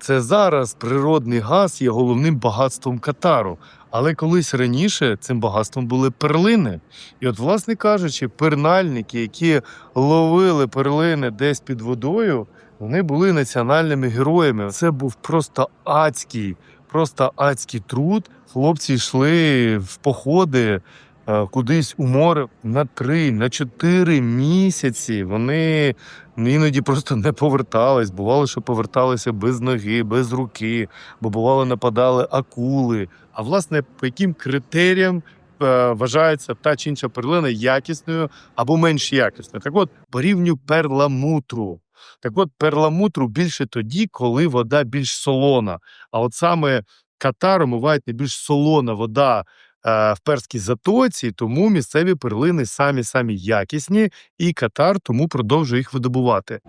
Це зараз природний газ є головним багатством Катару. Але колись раніше цим багатством були перлини. І от, власне кажучи, пернальники, які ловили перлини десь під водою, вони були національними героями. Це був просто адський, просто адський труд. Хлопці йшли в походи кудись у море на три, на чотири місяці. Вони іноді просто не повертались. Бувало, що поверталися без ноги, без руки, бо бувало нападали акули. А власне, по яким критеріям е, вважається та чи інша перлина якісною або менш якісною? Так от, по рівню перламутру. Так от, перламутру більше тоді, коли вода більш солона. А от саме Катар омивають найбільш солона вода. Е, В перській затоці, тому місцеві перлини самі самі якісні, і Катар тому продовжує їх видобувати.